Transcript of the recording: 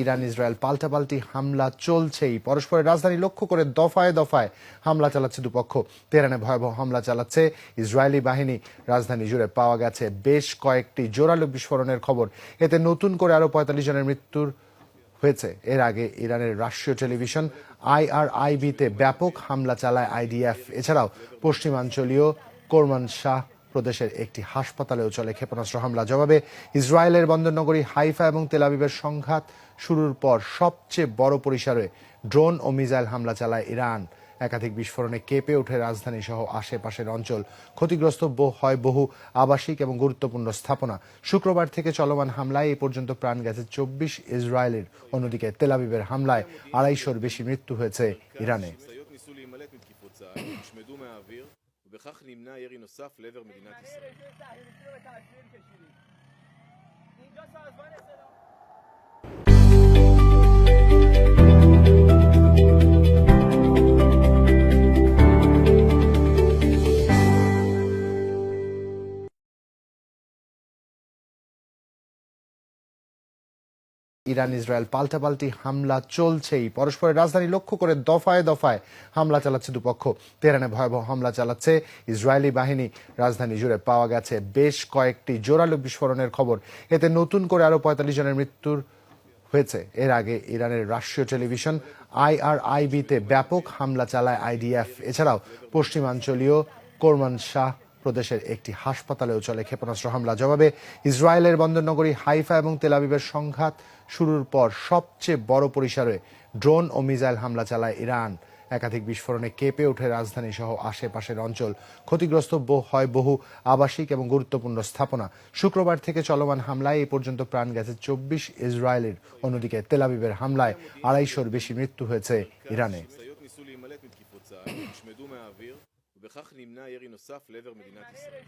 Iran Israel পাল্টাপাল্টি হামলা চলছেই। পরস্পরের রাজধানী লক্ষ্য করে দফায় দফায় হামলা চালাচ্ছে দুপক্ষ। তেহরানে ভয়াবহ হামলা চালাচ্ছে ইসরায়েলি বাহিনী। রাজধানী জুড়ে পাওয়া গেছে বেশ কয়েকটি জোরালো বিস্ফোরণের খবর। এতে নতুন করে আরও পঁয়তাল্লিশ জনের মৃত্যুর হয়েছে। এর আগে ইরানের রাষ্ট্রীয় টেলিভিশন আইআরআইবিতে ব্যাপক হামলা চালায় আইডিএফ। এছাড়াও পশ্চিমাঞ্চলীয় কোরমান শাহ প্রদেশের একটি হাসপাতালেও চলে ক্ষেপণাস্ত্র হামলা। জবাবে ইসরায়েলের বন্দরনগরী হাইফা এবং তেলাবিবের সংঘাত শুরুর পর সবচেয়ে বড় পরিসরে ড্রোন ও মিসাইল হামলা চালায় ইরান। একাধিক বিস্ফোরণে কেঁপে ওঠে রাজধানী সহ আশেপাশের অঞ্চল। ক্ষতিগ্রস্ত হয় বহু আবাসিক এবং গুরুত্বপূর্ণ স্থাপনা। শুক্রবার থেকে চলমান হামলায় এ পর্যন্ত প্রাণ গেছে চব্বিশ ইসরায়েলের। অন্যদিকে তেলাবিবের হামলায় আড়াইশোর বেশি মৃত্যু হয়েছে ইরানে। ובכך נמנע ירי נוסף לעבר מדינת ישראל. ইরান ইসরায়েল পাল্টাপাল্টি হামলা চলছেই। পরস্পরের রাজধানী লক্ষ্য করে দফায় দফায় হামলা চালাচ্ছে দুপক্ষ। তেহরানে ভয়াবহ হামলা চালাচ্ছে ইসরায়েলি বাহিনী। রাজধানী জুড়ে পাওয়া গেছে বেশ কয়েকটি জোরালো বিস্ফোরণের খবর। এতে নতুন করে আরও পঁয়তাল্লিশ জনের মৃত্যুর হয়েছে। এর আগে ইরানের রাষ্ট্রীয় টেলিভিশন আইআরআইবিতে ব্যাপক হামলা চালায় আইডিএফ। এছাড়াও পশ্চিমাঞ্চলীয় কোরমান শাহ প্রদেশের একটি হাসপাতালেও চলে ক্ষেপণাস্ত্র হামলা। জবাবে, ইসরায়েলের বন্দরনগরী হাইফা এবং তেলাবিবের সংঘাত শুরুর পর সবচেয়ে বড় পরিসরে ড্রোন ও মিসাইল হামলা চালায় ইরান। একাধিক বিস্ফোরণে কেঁপে ওঠে রাজধানী সহ আশেপাশের অঞ্চল। ক্ষতিগ্রস্ত হয় বহু আবাসিক এবং গুরুত্বপূর্ণ স্থাপনা। শুক্রবার থেকে চলমান হামলায় এই পর্যন্ত প্রাণ গেছে চব্বিশ ইসরায়েলের। অন্যদিকে তেলাবিবের হামলায় আড়াইশোর বেশি মৃত্যু হয়েছে ইরানে। ובכך נמנע ירי נוסף לעבר מדינת ישראל.